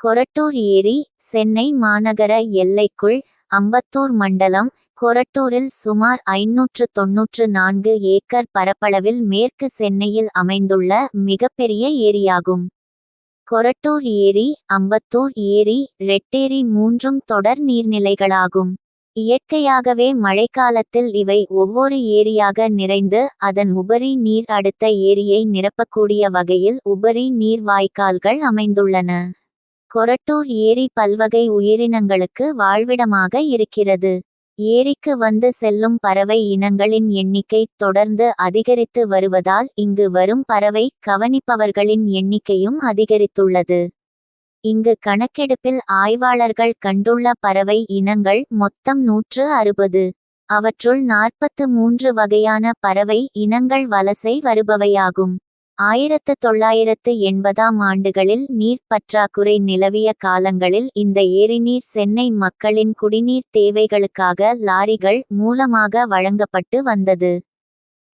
கொரட்டூர் ஏரி சென்னை மாநகர எல்லைக்குள் அம்பத்தூர் மண்டலம் கொரட்டூரில் சுமார் ஐநூற்று தொன்னூற்று நான்கு ஏக்கர் பரப்பளவில் மேற்கு சென்னையில் அமைந்துள்ள மிகப்பெரிய ஏரியாகும். கொரட்டூர் ஏரி அம்பத்தூர் ஏரி ரெட்டேரி மூன்றும் தொடர் நீர்நிலைகளாகும். இயற்கையாகவே மழைக்காலத்தில் இவை ஒவ்வொரு ஏரியாக நிறைந்து அதன் உபரி நீர் அடுத்த ஏரியை நிரப்பக்கூடிய வகையில் உபரி நீர் வாய்க்கால்கள் அமைந்துள்ளன. கொரட்டூர் ஏரி பல்வகை உயிரினங்களுக்கு வாழ்விடமாக இருக்கிறது. ஏரிக்கு வந்து செல்லும் பறவை இனங்களின் எண்ணிக்கை தொடர்ந்து அதிகரித்து வருவதால் இங்கு வரும் பறவை கவனிப்பவர்களின் எண்ணிக்கையும் அதிகரித்துள்ளது. இங்கு கணக்கெடுப்பில் ஆய்வாளர்கள் கண்டுள்ள பறவை இனங்கள் மொத்தம் நூற்று அறுபது. அவற்றுள் நாற்பத்து மூன்று வகையான பறவை இனங்கள் வலசை வருபவையாகும். ஆயிரத்து தொள்ளாயிரத்து எண்பதாம் ஆண்டுகளில் நீர் பற்றாக்குறை நிலவிய காலங்களில் இந்த ஏரிநீர் சென்னை மக்களின் குடிநீர் தேவைகளுக்காக லாரிகள் மூலமாக வழங்கப்பட்டு வந்தது.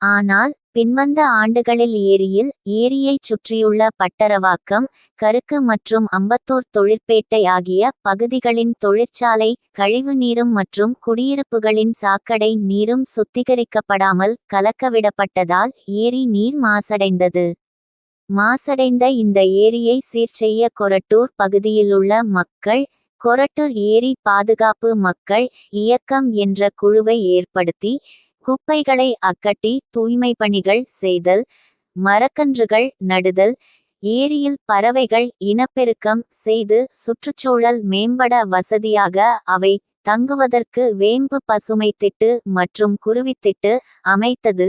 ஆனால் பின்வந்த ஆண்டுகளில் ஏரியில் ஏரியைச் சுற்றியுள்ள பட்டரவாக்கம் கருக்கு மற்றும் அம்பத்தூர் தொழிற்பேட்டை ஆகிய பகுதிகளின் தொழிற்சாலை கழிவு நீரும் மற்றும் குடியிருப்புகளின் சாக்கடை நீரும் சுத்திகரிக்கப்படாமல் கலக்கவிடப்பட்டதால் ஏரி நீர் மாசடைந்தது. மாசடைந்த இந்த ஏரியை சீர்செய்ய கொரட்டூர் பகுதியிலுள்ள மக்கள் கொரட்டூர் ஏரி பாதுகாப்பு மக்கள் இயக்கம் என்ற குழுவை ஏற்படுத்தி குப்பைகளை அக்கட்டி தூய்மை பணிகள் செய்தல் மரக்கன்றுகள் நடுதல் ஏரியில் பறவைகள் இனப்பெருக்கம் செய்து சுற்றுச்சூழல் மேம்பட வசதியாக அவை தங்குவதற்கு வேம்பு பசுமை திட்டு மற்றும் குருவித்திட்டு அமைத்தது.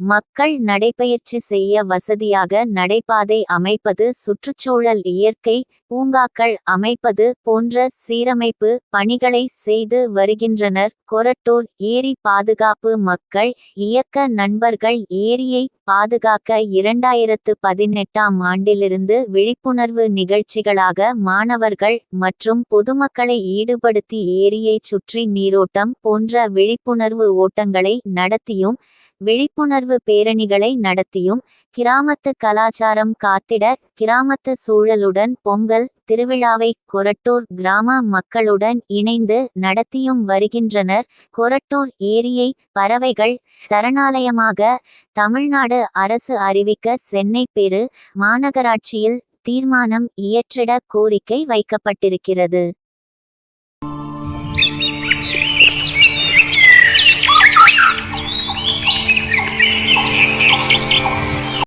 மக்கள் நடைபயிற்சி செய்ய வசதியாக நடைபாதை அமைப்பது சுற்றுச்சூழல் இயற்கை பூங்காக்கள் அமைப்பது போன்ற சீரமைப்பு பணிகளை செய்து வருகின்றனர். கொரட்டூர் ஏரி பாதுகாப்பு மக்கள் இயக்க நண்பர்கள் ஏரியை பாதுகாக்க இரண்டாயிரத்து பதினெட்டாம் ஆண்டிலிருந்து விழிப்புணர்வு நிகழ்ச்சிகளாக மாணவர்கள் மற்றும் பொதுமக்களை ஈடுபடுத்தி ஏரியை சுற்றி நீரோட்டம் போன்ற விழிப்புணர்வு ஓட்டங்களை நடத்தியும் விழிப்புணர்வு பேரணிகளை நடத்தியும் கிராமத்து கலாச்சாரம் காத்திட கிராமத்து சூழலுடன் பொங்கல் திருவிழாவை கொரட்டூர் கிராம மக்களுடன் இணைந்து நடத்தியும் வருகின்றனர். கொரட்டூர் ஏரியை பறவைகள் சரணாலயமாக தமிழ்நாடு அரசு அறிவிக்க சென்னை பெரு மாநகராட்சியில் தீர்மானம் இயற்றிட கோரிக்கை வைக்கப்பட்டிருக்கிறது.